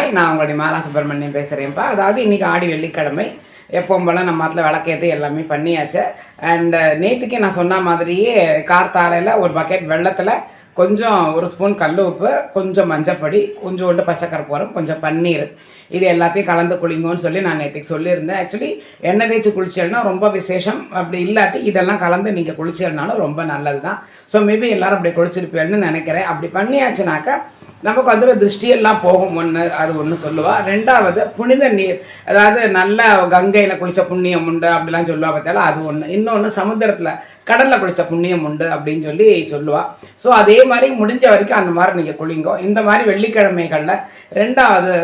Hi நான் உங்களுடைய மாலா சுப்பிரமணியம் பேசுகிறேன்ப்பா அதாவது இன்றைக்கி ஆடி வெள்ளிக்கிழமை. எப்பவும் போல் நம்ம அதில் விளக்கேற்று எல்லாமே பண்ணியாச்சு. அண்ட் நேற்றுக்கு நான் சொன்ன மாதிரியே கார்த்தாலையில் ஒரு பக்கெட் வெள்ளத்தில் கொஞ்சம் ஒரு ஸ்பூன் கல் உப்பு கொஞ்சம் மஞ்சப்பொடி கொஞ்சோண்டு பச்சை கொஞ்சம் பன்னீர். இது எல்லாத்தையும் கலந்து குளிங்கன்னு சொல்லி நான் நேற்றுக்கு சொல்லியிருந்தேன். ஆக்சுவலி எண்ணெய் தேய்ச்சி குளிச்சல்னா ரொம்ப விசேஷம். அப்படி இல்லாட்டி இதெல்லாம் கலந்து நீங்கள் குளிச்சேன்னாலும் ரொம்ப நல்லது தான் ஸோ மேபி எல்லோரும் அப்படி குளிச்சிருப்பேன்னு நினைக்கிறேன். அப்படி பண்ணியாச்சுனாக்கா நமக்கு வந்து திருஷ்டியெல்லாம் போகும் ஒன்று அது ஒன்று சொல்லுவா. ரெண்டாவது புனித நீர் அதாவது நல்ல கங்கையில் குளித்த புண்ணியம் உண்டு அப்படிலாம் சொல்லுவா பார்த்தாலும் அது ஒன்று இன்னொன்று சமுத்திரத்தில் கடலில் குளித்த புண்ணியம் உண்டு அப்படின்னு சொல்லி சொல்லுவா. ஸோ அதே மாதிரி முடிஞ்ச வரைக்கும் அந்த மாதிரி நீங்கள் குளிங்கோ. இந்த மாதிரி வெள்ளிக்கிழமைகளில் ரெண்டாவது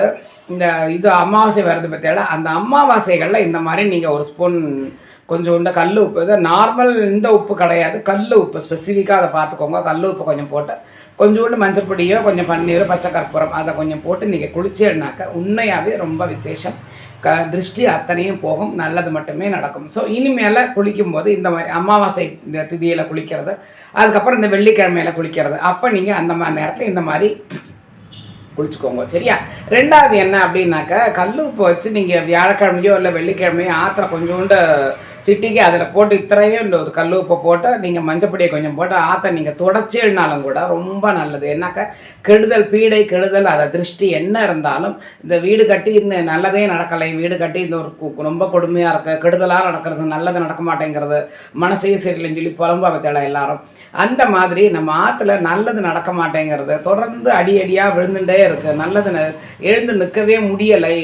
இந்த இது அமாவாசை வருது பார்த்தியால அந்த அமாவாசைகளில் இந்த மாதிரி நீங்கள் ஒரு ஸ்பூன் கொஞ்சோண்டு கல் உப்பு இது நார்மல் இந்த உப்பு கிடையாது. கல் உப்பு ஸ்பெசிஃபிக்காக அதை பார்த்துக்கோங்க. கல் உப்பு கொஞ்சம் போட்டு கொஞ்சோண்டு மஞ்சள் பொடியோ கொஞ்சம் பன்னீரோ பச்சை கற்பூரம் அதை கொஞ்சம் போட்டு நீங்கள் குளிச்சேன்னாக்க உண்மையாகவே ரொம்ப விசேஷம். க திருஷ்டி அத்தனையும் போகும். நல்லது மட்டுமே நடக்கும். ஸோ இனிமேல் குளிக்கும்போது இந்த மாதிரி அமாவாசை இந்த திதியில் குளிக்கிறது அதுக்கப்புறம் இந்த வெள்ளிக்கிழமையில் குளிக்கிறது. அப்போ நீங்கள் அந்த மாதிரி நேரத்தில் இந்த மாதிரி குளிச்சுக்கோங்க. சரியா? ரெண்டாவது என்ன அப்படின்னாக்க கல் உப்பு வச்சு நீங்கள் வியாழக்கிழமையோ இல்லை வெள்ளிக்கிழமையோ ஆற்றுல கொஞ்சோண்டு சிட்டிக்கு அதில் போட்டு இத்தனையும் இந்த ஒரு கல் உப்பை போட்டு நீங்கள் மஞ்சப்பொடியை கொஞ்சம் போட்டு ஆற்ற நீங்கள் தொடச்சேனாலும் கூட ரொம்ப நல்லது. என்னக்கா? கெடுதல் பீடை கெடுதல் அதை திருஷ்டி என்ன இருந்தாலும் இந்த வீடு கட்டி இன்னும் நல்லதே நடக்கலை. வீடு கட்டி இந்த ஒரு கு- ரொம்ப கொடுமையாக இருக்குது கெடுதலாக நடக்கிறது நல்லது நடக்க மாட்டேங்கிறது. மனசையும் சரியில்லைன்னு சொல்லி புலம்பாக தேவை எல்லாரும். அந்த மாதிரி நம்ம ஆற்றுல நல்லது நடக்க மாட்டேங்கிறது. தொடர்ந்து அடி அடியாக விழுந்துட்டே இருக்குது நல்லது எழுந்து நிற்கவே முடியலை.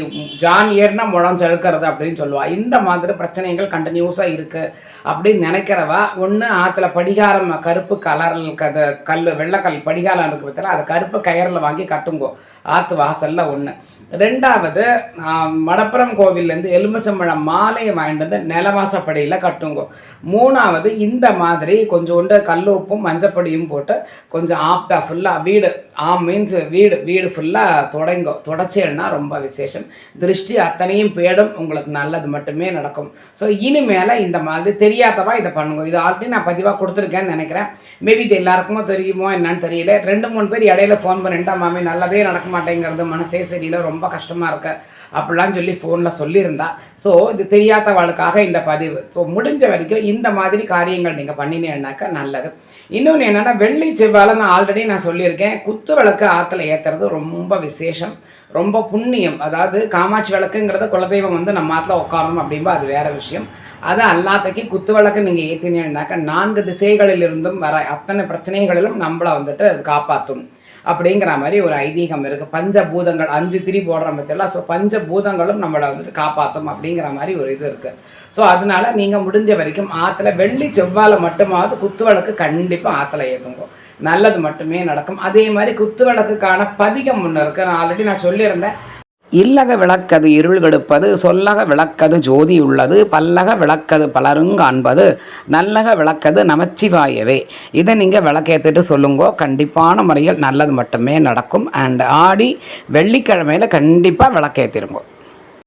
ஜான் ஏறினா முழம் செழுக்கிறது அப்படின்னு சொல்லுவா. இந்த மாதிரி பிரச்சனைகள் கண்டினியூஸாக இருக்குது அப்படின்னு நினைக்கிறவா ஒன்று ஆற்றுல படிகாரம் கருப்பு கலரில் கத கல் வெள்ளைக்கல் படிகாரம் இருக்குது பார்த்தா அதை கருப்பு கயரில் வாங்கி கட்டுங்கோ. ஆற்று வாசலில் ஒன்று ரெண்டாவது மடப்புறம் கோவில்லேருந்து எலுமிச்சம்பழம் மாலையை வாங்கிட்டு வந்து நிலவாசப்படியில் கட்டுங்கோ. மூணாவது இந்த மாதிரி கொஞ்சோண்டு கல் உப்பும் மஞ்சப்பொடியும் போட்டு கொஞ்சம் ஆப்டா ஃபுல்லாக வீடு. ஆ மீன்ஸ் வீடு வீடு ஃபுல்லாக தொடங்கும் தொடச்சேன்னா ரொம்ப விசேஷம். திருஷ்டி அத்தனையும் பேடும் உங்களுக்கு நல்லது மட்டுமே நடக்கும். ஸோ இனிமேல் இந்த மாதிரி தெரியாதவா இதை பண்ணுங்க. இது ஆல்ரெடி நான் பதிவாக கொடுத்துருக்கேன்னு நினைக்கிறேன். மேபி இது எல்லாருக்குமோ தெரியுமோ என்னன்னு தெரியல. ரெண்டு மூணு பேர் இடையில ஃபோன் பண்ணிட்டா மாமி நல்லதே நடக்க மாட்டேங்கிறது மனசே சரியில்லை. ரொம்ப கஷ்டமாக இருக்கு. அப்படிலாம் சொல்லி ஃபோனில் சொல்லியிருந்தா. ஸோ இது தெரியாதவளுக்காக இந்த பதிவு. ஸோ முடிஞ்ச வரைக்கும் இந்த மாதிரி காரியங்கள் நீங்கள் பண்ணினேன்னாக்கா நல்லது. இன்னொன்று என்னென்னா வெள்ளி செவ்வாழை நான் ஆல்ரெடி நான் சொல்லியிருக்கேன். குத்து விளக்கு ஆற்றுல ஏற்றுறது ரொம்ப ரொம்ப விசேஷம் ரொம்ப புண்ணியம். அதாவது காமாட்சி விளக்குங்கிறது குலதெய்வம் வந்து நம்ம ஆற்றுல உட்காரணும் அப்படின்போ அது வேற விஷயம். அதை அல்லாத்தைக்கு குத்து விளக்கு நீங்கள் ஏற்றினீங்கன்னாக்கா நான்கு திசைகளிலிருந்தும் வர அத்தனை பிரச்சனைகளிலும் நம்மளை வந்துட்டு அது காப்பாற்றும் அப்படிங்கிற மாதிரி ஒரு ஐதீகம் இருக்குது பஞ்சபூதங்கள் அஞ்சு திரி போடுற பற்றியெல்லாம் ஸோ பஞ்சபூதங்களும் நம்மளை வந்துட்டு காப்பாற்றும் அப்படிங்கிற மாதிரி ஒரு இது இருக்குது ஸோ அதனால நீங்கள் முடிஞ்ச வரைக்கும் ஆற்றுல வெள்ளி செவ்வாழை மட்டுமாவது குத்து விளக்கு கண்டிப்பாக ஆற்றுல ஏற்றுங்க நல்லது மட்டுமே நடக்கும். அதே மாதிரி குத்து விளக்குக்கான பதிகம் ஒன்று இருக்குது நான் ஆல்ரெடி நான் சொல்லியிருந்தேன். இல்லக விளக்கது இருள் கெடுப்பது சொல்லக விளக்கது ஜோதி உள்ளது பல்லக விளக்கது பலருங் காண்பது நல்லக விளக்கது நமச்சிவாயவே. இதை நீங்கள் விளக்கேற்றுட்டு சொல்லுங்கோ. கண்டிப்பான முறையில் நல்லது மட்டுமே நடக்கும். அண்ட் ஆடி வெள்ளிக்கிழமையில் கண்டிப்பாக விளக்கேற்றிருங்கோ